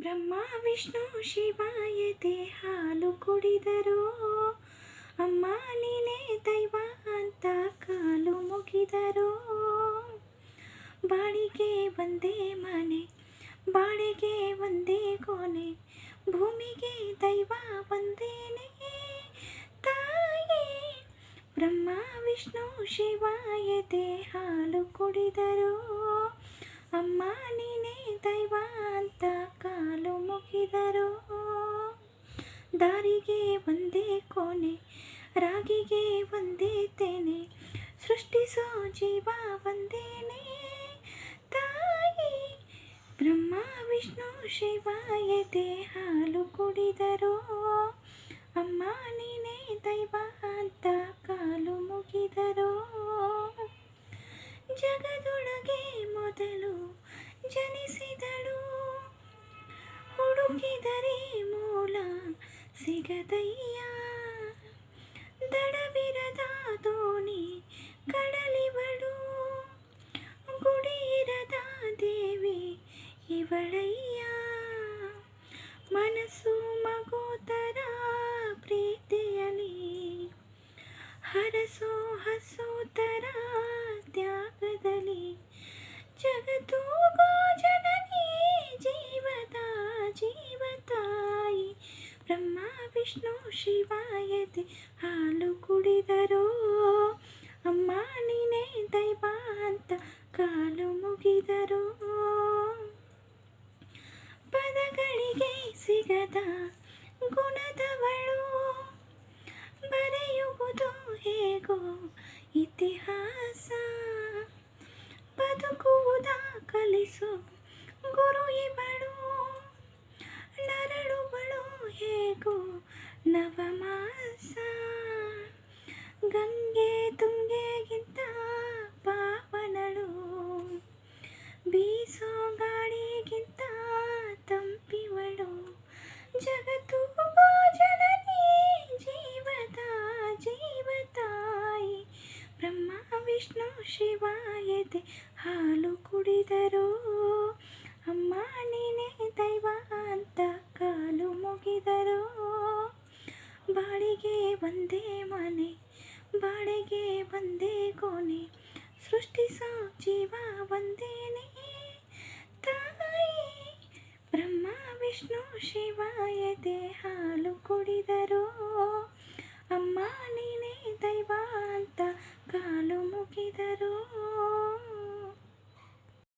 ಬ್ರಹ್ಮ, ವಿಷ್ಣು ಶಿವಾಯತೆ ಹಾಲು ಕುಡಿದರು. ಅಮ್ಮ, ನೀನೇ ದೈವ ಅಂತ ಕಾಲು ಮುಗಿದರು. ಬಾಳಿಗೆ ಒಂದೇ ಮನೆ, ಬಾಳಿಗೆ ಒಂದೇ ಕೋಣೆ, ಭೂಮಿಗೆ ದೈವ ಒಂದೇನೆ. ತಾಯಿ, ಬ್ರಹ್ಮ, ವಿಷ್ಣು ಶಿವಾಯತೆ ಹಾಲು ಕುಡಿದರು. ಅಮ್ಮ, ನೀನೇ ದೈವ ಅಂತ ದಾರಿಗೆ ಒಂದೇ ಕೋಣೆ, ರಾಗಿಗೆ ಒಂದೇ ತೇನೆ, ಸೃಷ್ಟಿಸೋ ಜೀವ ಒಂದೇನೆ. ತಾಯಿ, ಬ್ರಹ್ಮ, ವಿಷ್ಣು ಶಿವಾಯತೆ ಹಾಲು ಕುಡಿದರು. ಅಮ್ಮ, ನೀನೇ ದೈವ ಅಂತ ಕಾಲು ಮುಗಿದರು. ಜಗದೊಳಗೆ ಮೊದಲು ಜನಿಸಿದಳು. ಹುಡುಕಿದರೆ ಸಿಗದಯ್ಯ? ದಡವಿರದ ದೋಣಿ ಕಡಲಿವಳು ಗುಡಿಯಿರದ ದೇವಿ ಇವಳಯ್ಯ? ಮನಸ್ಸು ಮಗು ಥರ ಪ್ರೀತಿಯಲಿ. ಹರಸೋ ಹಸೋತರ ತ್ಯಾಗದಲ್ಲಿ. ವಿಷ್ಣು ಶಿವಾಯತಿ ಹಾಲು ಕುಡಿದರು. ಅಮ್ಮ ನೀನೇ ದೈವ ಅಂತ ಕಾಲು ಮುಗಿದರು. ಪದಗಳಿಗೆ ಸಿಗದ ಗಂಗೆ ತುಂಗೆಗಿಂತ ಪಾವನಳು. ಬೀಸೋ ಗಾಳಿಗಿಂತ ತಂಪಿವಳು. ಜಗತ್ತು ಜನನಿ, ಜೀವದ ಜೀವತಾಯಿ. ಬ್ರಹ್ಮ, ವಿಷ್ಣು ಶಿವಾಯತೆ ಹಾಲು ಕುಡಿದರು. ಅಮ್ಮ, ನೀನೇ ದೈವ ಅಂತ ಕಾಲು ಮುಗಿದರು. ಬಾಳಿಗೆ ಒಂದೇ ಮನೆ ಬಾಳೆಗೆ ಒಂದೇ ಕೋಣೆ, ಸೃಷ್ಟಿಸೋ ಜೀವ ಒಂದೇನೆ ತಾಯಿ, ಬ್ರಹ್ಮ, ವಿಷ್ಣು ಶಿವ ಎದೆ ಹಾಲು ಕುಡಿದರು. ಅಮ್ಮ, ನೀನೆ